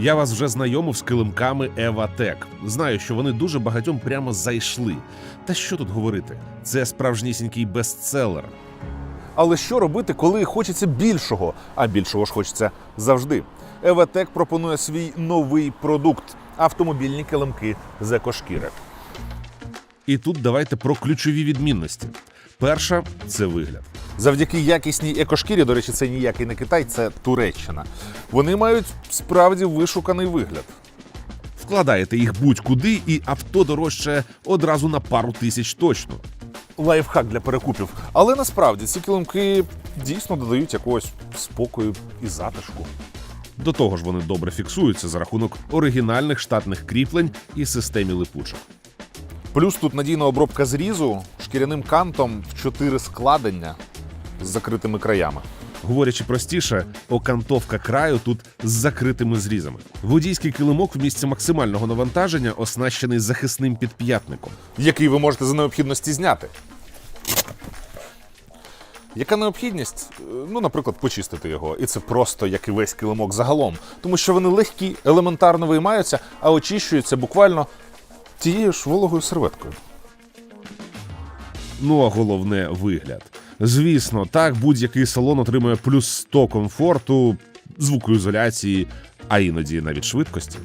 Я вас вже знайомив з килимками Еватек. Знаю, що вони дуже багатьом прямо зайшли. Та що тут говорити? Це справжнісінький бестселер. Але що робити, коли хочеться більшого? А більшого ж хочеться завжди. Еватек пропонує свій новий продукт автомобільні килимки з екошкіри. І тут давайте про ключові відмінності. Перша це вигляд. Завдяки якісній екошкірі, до речі, це ніякий не Китай, це Туреччина. Вони мають справді вишуканий вигляд. Вкладаєте їх будь-куди, і авто дорожчає одразу на пару тисяч точно. Лайфхак для перекупів. Але насправді ці килимки дійсно додають якогось спокою і затишку. До того ж, вони добре фіксуються за рахунок оригінальних штатних кріплень і системі липучок. Плюс тут надійна обробка зрізу шкіряним кантом в чотири складення з закритими краями. Говорячи простіше, окантовка краю тут з закритими зрізами. Водійський килимок в місці максимального навантаження оснащений захисним підп'ятником. який ви можете за необхідності зняти. Яка необхідність? Е, Ну, наприклад, почистити його. І це просто як і весь килимок загалом. Тому що вони легкі, елементарно виймаються, а очищуються буквально тією ж вологою серветкою. Ну а головне вигляд. Звісно, так будь-який салон отримує плюс 100 комфорту, звукоізоляції, а іноді навіть швидкості.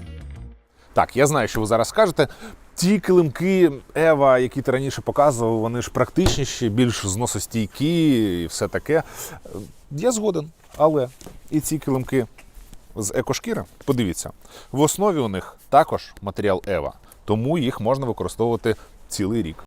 Так, я знаю, що ви зараз скажете. Ті килимки Ева, які ти раніше показував, вони ж практичніші, більш зносостійкі і все таке. Я згоден. Але і ці килимки з екошкіри, подивіться, в основі у них також матеріал Ева, тому їх можна використовувати цілий рік.